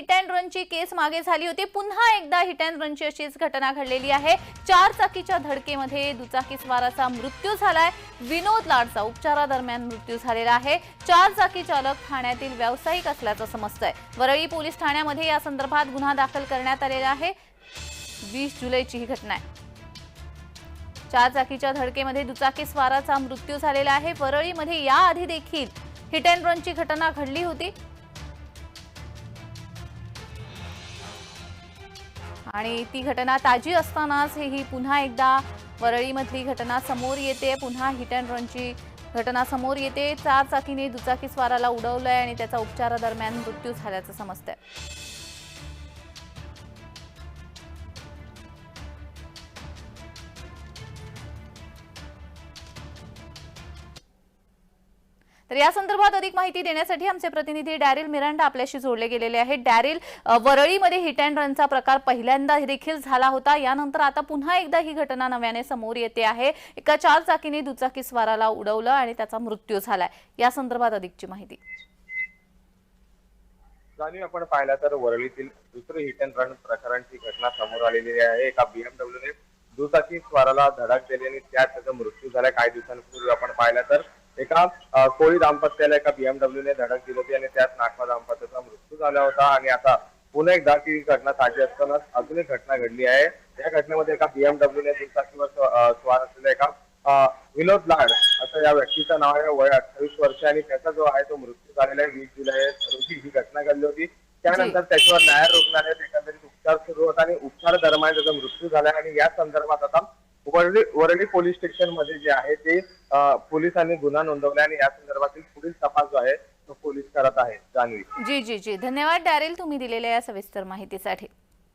Hit and रनची केस मागे झाली होती. पुन्हा एकदा हिट अँड रनची अशीच घटना घडलेली आहे. चार चाकीच्या धडकेमध्ये दुचाकीस्वाराचा मृत्यू झालाय. विनोद लाडचा उपचारादरम्यान मृत्यू झालेला आहे. चार चाकी चालक ठाण्यातील व्यावसायिक असल्याचं समजतंय. वरळी पोलीस ठाण्यामध्ये या संदर्भात गुन्हा दाखल करण्यात आलेला आहे. वीस जुलैची ही घटना आहे. चार चाकीच्या धडकेमध्ये दुचाकी स्वाराचा मृत्यू झालेला आहे. वरळीमध्ये याआधी देखील हिट अँड रनची घटना घडली होती. आणि ती घटना ताजी असतानाच हे ही पुन्हा एकदा वरळीमधली घटना समोर येते. पुन्हा हिट अँड रनची घटना समोर येते. चार चाकीने दुचाकी स्वाराला उडवलंय आणि त्याचा उपचारादरम्यान मृत्यू झाल्याचं समजतंय. तर या संदर्भात अधिक माहिती देण्यासाठी आमचे प्रतिनिधी डॅरिल मिरांडा आपल्याशी जोडले गेलेले आहेत. डॅरिल वरळीमध्ये हिट अँड रनचा प्रकार पहिल्यांदा देखील झाला होता. यानंतर आता पुन्हा एकदा ही घटना नव्याने समोर येते आहे. एका चार चाकीने दुचाकी स्वाराला उडवलं आणि त्याचा मृत्यू झालाय. या संदर्भात अधिकची माहिती. जाणीव आपण पाहिला तर वरळीतील दुसरे हिट अँड रन प्रकारांची घटना समोर आलेली आहे. एका बीएमडब्ल्यूने दुचाकी स्वाराला धडक दिली आणि त्यात त्याचा मृत्यू झाला. काही दिवसांपूर्वी आपण पाहिला तर एका कोळी दाम्पत्याला एका बीएमडब्ल्यूने धडक दिली होती आणि त्यात नागपा दाम्पत्याचा मृत्यू झाला होता. आणि आता पुन्हा एकदा ती घटना ताजी असतानाच अजून एक घटना घडली आहे. या घटनेमध्ये एका बीएमडब्ल्यूने दुचाकीवर स्वार असलेल्या एका विनोद लाड असं या व्यक्तीचं नाव आहे. वय अठ्ठावीस वर्ष आणि त्याचा जो आहे तो मृत्यू झालेला आहे. वीस जुलै रोजी ही घटना घडली होती. त्यानंतर त्याच्यावर नायर रुग्णालयात एकंदरीत उपचार सुरू होता आणि उपचार दरम्यान त्याचा मृत्यू झाला आणि या संदर्भात आता वरळी वरळी पोलीस स्टेशनमध्ये जे आहे ते पोलिसांनी गुन्हा नोंदवला आणि या संदर्भातील पुढील तपास जो आहे तो पोलीस करत आहे. जान्हवी. जी जी जी. धन्यवाद डॅरिल. तुम्ही दिलेल्या या सविस्तर माहितीसाठी.